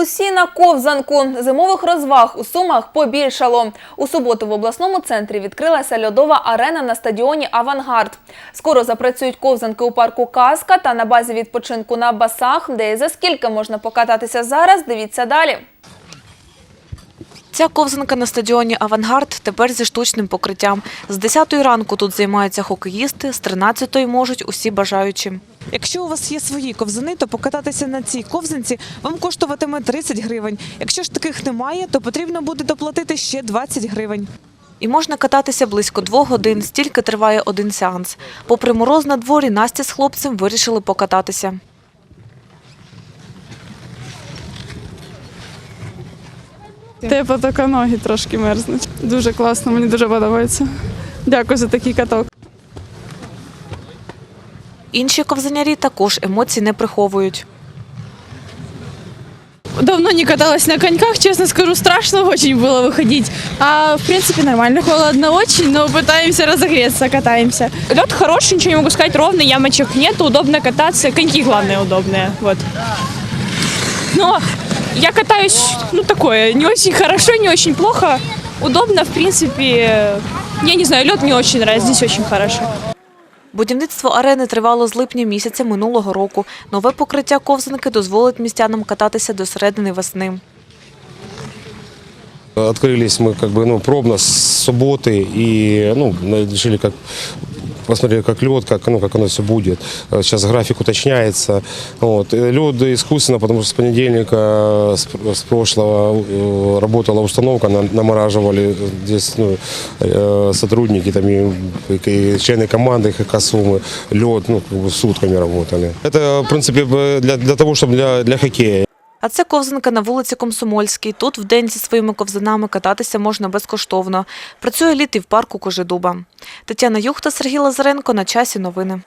Усі на ковзанку. Зимових розваг у Сумах побільшало. У суботу в обласному центрі відкрилася льодова арена на стадіоні Авангард. Скоро запрацюють ковзанки у парку Казка та на базі відпочинку на басах, де і за скільки можна покататися зараз, дивіться далі. Ця ковзанка на стадіоні Авангард тепер зі штучним покриттям. З 10 ранку тут займаються хокеїсти, з 13 можуть усі бажаючі. Якщо у вас є свої ковзани, то покататися на цій ковзанці вам коштуватиме 30 гривень. Якщо ж таких немає, то потрібно буде доплатити ще 20 гривень. І можна кататися близько двох годин, стільки триває один сеанс. Попри мороз на дворі, Настя з хлопцем вирішили покататися. Тепло тільки ноги трошки мерзнуть. Дуже класно, мені дуже подобається. Дякую за такий каток. Інші ковзанярі також емоцій не приховують. Давно не каталась на коньках, честно скажу, страшно очень было выходить. А в принципе нормально, холодно очень, но пытаемся разогреться, катаемся. Лед хороший, ничего не могу сказать, ровный, ямочек нет, удобно кататься, коньки главное удобные, вот. Но я катаюсь, ну такое, не очень хорошо, не очень плохо, удобно, в принципе, я не знаю, лед мне очень нравится, здесь очень хорошо. Будівництво арени тривало з липня місяця минулого року. Нове покриття ковзанки дозволить містянам кататися до середини весни. Открылись мы как бы ну, пробно с субботы и ну, решили как посмотрели, как лед, как, ну, как оно все будет. Э, Сейчас график уточняется. Вот. И Лед искусственно, потому что с понедельника, с, с прошлого э, работала установка, нам- намораживали здесь ну, э, сотрудники, там, и, и члены команды ХК Сумы, лед, ну, как бы сутками работали. Это, в принципе, б- для, для того, чтобы для, для хоккея. А це ковзанка на вулиці Комсомольській. Тут вдень зі своїми ковзанами кататися можна безкоштовно. Працює літ і в парку Кожедуба. Тетяна Юхта, Сергій Лазаренко. На часі новини.